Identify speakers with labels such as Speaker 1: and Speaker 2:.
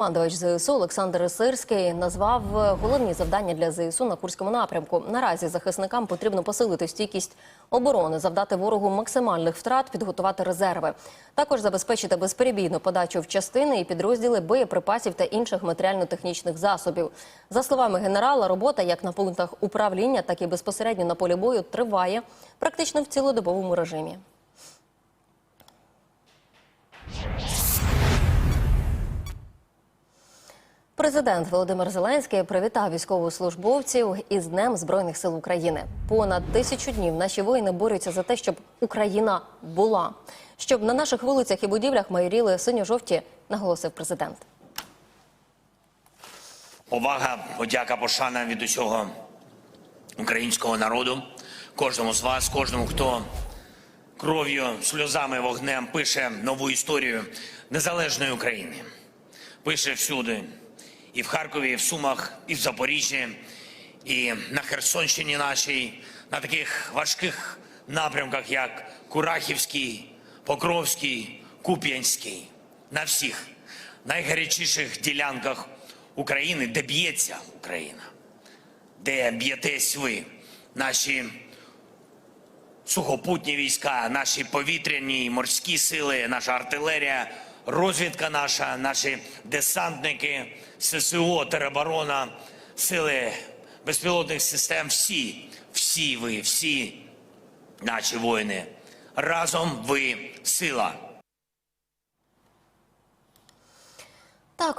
Speaker 1: Командувач ЗСУ Олександр Сирський назвав головні завдання для ЗСУ на Курському напрямку. Наразі захисникам потрібно посилити стійкість оборони, завдати ворогу максимальних втрат, підготувати резерви. Також забезпечити безперебійну подачу в частини і підрозділи боєприпасів та інших матеріально-технічних засобів. За словами генерала, робота як на пунктах управління, так і безпосередньо на полі бою триває практично в цілодобовому режимі. Президент Володимир Зеленський привітав військовослужбовців із Днем Збройних сил України. Понад тисячу днів наші воїни борються за те, щоб Україна була, щоб на наших вулицях і будівлях майоріли синьо-жовті, наголосив президент.
Speaker 2: Повага, подяка, пошана від усього українського народу, кожному з вас, кожному, хто кров'ю, сльозами, вогнем пише нову історію незалежної України. Пише всюди. І в Харкові, і в Сумах, і в Запоріжжі, і на Херсонщині нашій, на таких важких напрямках, як Курахівський, Покровський, Куп'янський, на всіх найгарячіших ділянках України, де б'ється Україна, де б'єтесь ви, наші сухопутні війська, наші повітряні морські сили, наша артилерія, розвідка наша, наші десантники, ССО, тероборона, сили безпілотних систем. Всі, всі ви, всі наші воїни. Разом ви сила.